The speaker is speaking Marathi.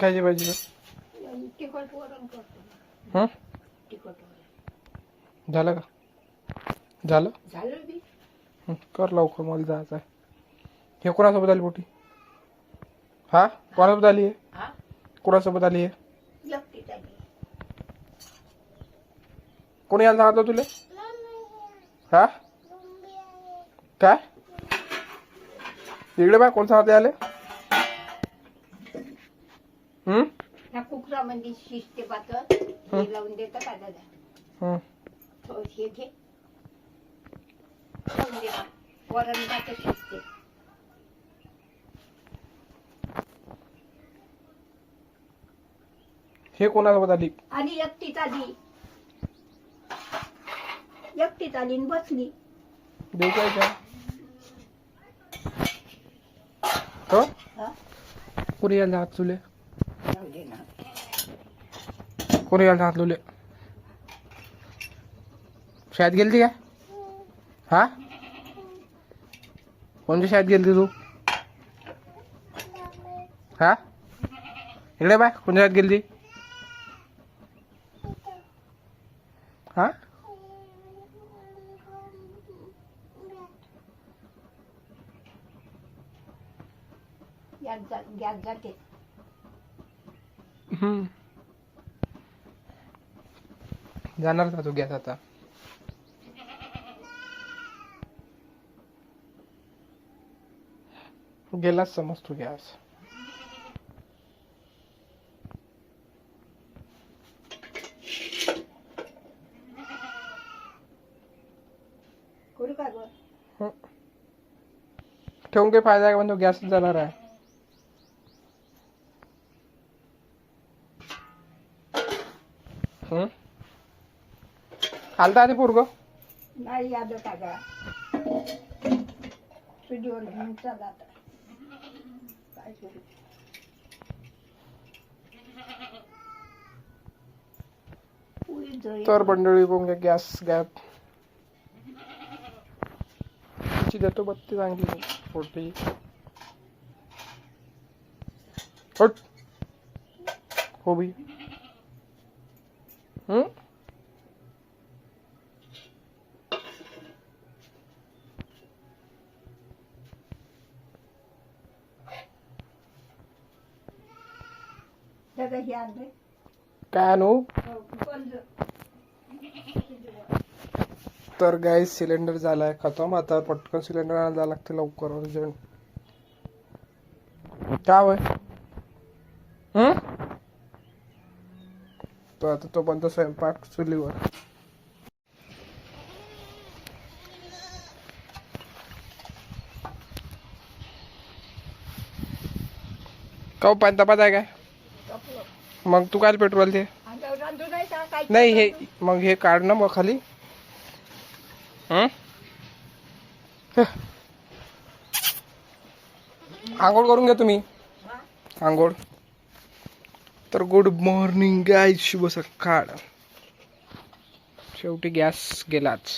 खायची पाहिजे तिखट वरण करतो. हं? तिखट वरण. झालं का? झालं? झालं बी. कर लवकर मला जायचं आहे. हे कोणासोबत आली मोठी हा? कोणासोबत आली आहे हा? कोणासोबत आली आहे कोणी यायला सांगितलं तुला? हा? काय? इकडे बाय कोण सांगितले आले कुकरामध्ये शिजते पातळ हे. लावून देतं का दादा. थोडं हे घे. लावून दे बा. वरण शिजते हे कोणासोबत आली आणि एकटीच आली. एकटीच आली आणि बसली. दे काय हो? हा? कोणी हात तुले जाऊ दे ना कोणी यायला हात तुले शाळेत गेलती काय? हा? कोणत्या शाळेत गेलती तू? हा? इकडे बाय कोणत्या शाळेत गेलती? हा? गॅस जाते हम्म. जाणार का तू गॅस आता? गेलाच समज तू गॅस. ठेवून काही फायदा आहे का? पण तो गॅस जाणार आहे. हम्म? आलता आधी पोरग? नाही याद का घेऊन काय करू. तर मंडळी कोण गॅस गॅप. ची देतो बत्ती चांगली मोठी हट. हो? बी हम्म दादा हे आणलंय काय हो, तर गॅस सिलेंडर झालाय खतम. आता पटकन सिलेंडर आणायला जायला लागते लवकर अर्जंट काय हम्म तर आता तो बंद स्वयंपाक चुलीवर. का पाणी तपास आहे काय. मग तू काय पेट्रोल ते नाही हे मग हे काढ ना मग खाली. आंघोळ करून घ्या तुम्ही. आंघोळ. तर गुड मॉर्निंग गाय शुभ सकाळ. शेवटी गॅस गेलाच.